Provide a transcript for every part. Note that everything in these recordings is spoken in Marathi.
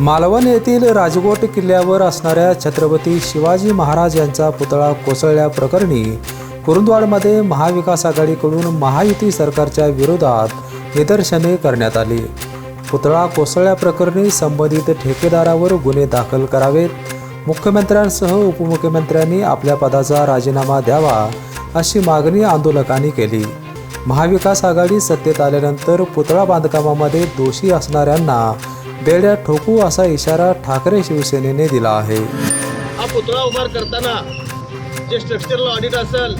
मालवण येथील राजकोट किल्ल्यावर असणाऱ्या छत्रपती शिवाजी महाराज यांचा पुतळा कोसळल्याप्रकरणी कुरुंदवाडमध्ये महाविकास आघाडीकडून महायुती सरकारच्या विरोधात निदर्शने करण्यात आली. पुतळा कोसळल्याप्रकरणी संबंधित ठेकेदारावर गुन्हे दाखल करावेत. मुख्यमंत्र्यांसह उपमुख्यमंत्र्यांनी आपल्या पदाचा राजीनामा द्यावा अशी मागणी आंदोलकांनी केली. महाविकास आघाडी सत्तेत आल्यानंतर पुतळा बांधकामामध्ये दोषी असणाऱ्यांना बेड्या ठोकू असा इशारा ठाकरे शिवसेनेने दिला आहे. हा पुतळा उभार करताना जे स्ट्रक्चरल ऑडिट असेल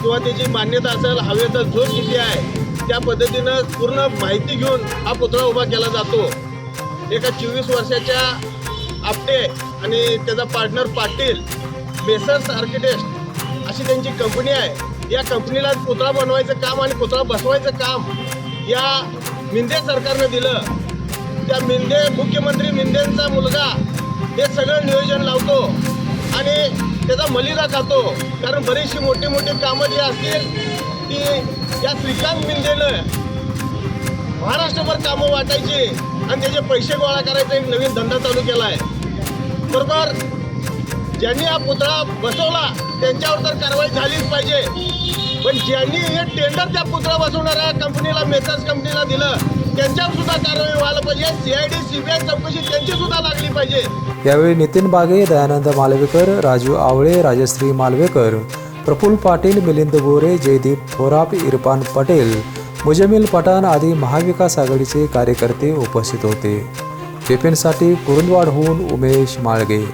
किंवा त्याची मान्यता असेल हवेचा झोप किती आहे त्या पद्धतीनं पूर्ण माहिती घेऊन हा पुतळा उभा केला जातो. एका चोवीस वर्षाच्या आपटे आणि त्याचा पार्टनर पाटील बेसर्स आर्किटेक्ट अशी त्यांची कंपनी आहे. या कंपनीला पुतळा बनवायचं काम आणि पुतळा बसवायचं काम या मिंदे सरकारनं दिलं. त्या मिंदे मुख्यमंत्री मिंदेंचा मुलगा. हे सगळं नियोजन लावतो. आणि त्याचा मलिदा खातो. कारण बरीचशी मोठी मोठी कामं जी असतील ती या श्रीकांत मिंदेनं महाराष्ट्रभर कामं वाटायची. आणि त्याचे पैसे गोळा करायचा एक नवीन धंदा चालू केला आहे बरोबर? ज्यांनी हा पुतळा बसवला त्यांच्यावर तर कारवाई झालीच पाहिजे. पण ज्यांनी हे टेंडर त्या पुतळा बसवणाऱ्या कंपनीला मेसर्स कंपनीला दिलं त्यांच्यावर सुद्धा कारवाई व्हायला पाहिजे. सीआयडी सीबीआय चौकशी त्यांची सुद्धा लागली पाहिजे. यावेळी नितीन बागे दयानंद मालवेकर राजू आवळे राजश्री मालवेकर प्रफुल्ल पाटील मिलिंद बोरे जयदीप थोराप इरफान पटेल मुजमिल पठाण आदी महाविकास आघाडीचे कार्यकर्ते उपस्थित होते. पेपेंसाठी कुरुंदवाडहून उमेश माळगे.